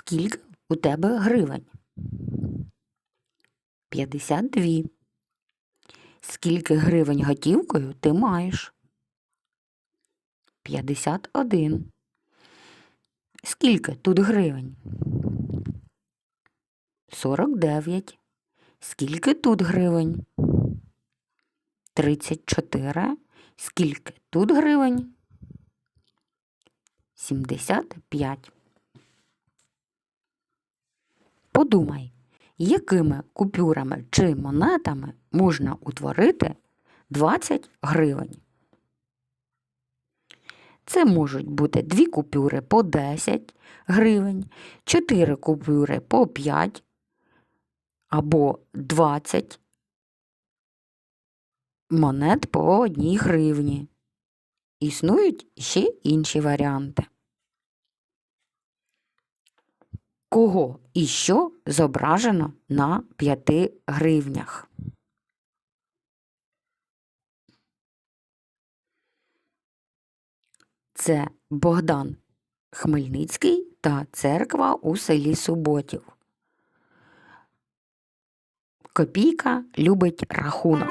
Скільки у тебе гривень? 52. Скільки гривень готівкою ти маєш? 51. Скільки тут гривень? 49. Скільки тут гривень? 34. Скільки тут гривень? 75. Подумай, якими купюрами чи монетами можна утворити 20 гривень? Це можуть бути дві купюри по 10 гривень, 4 купюри по 5 або 20 монет по 1 гривні. Існують ще інші варіанти. Кого і що зображено на 5 гривнях? Це Богдан Хмельницький та церква у селі Суботів. Копійка любить рахунок.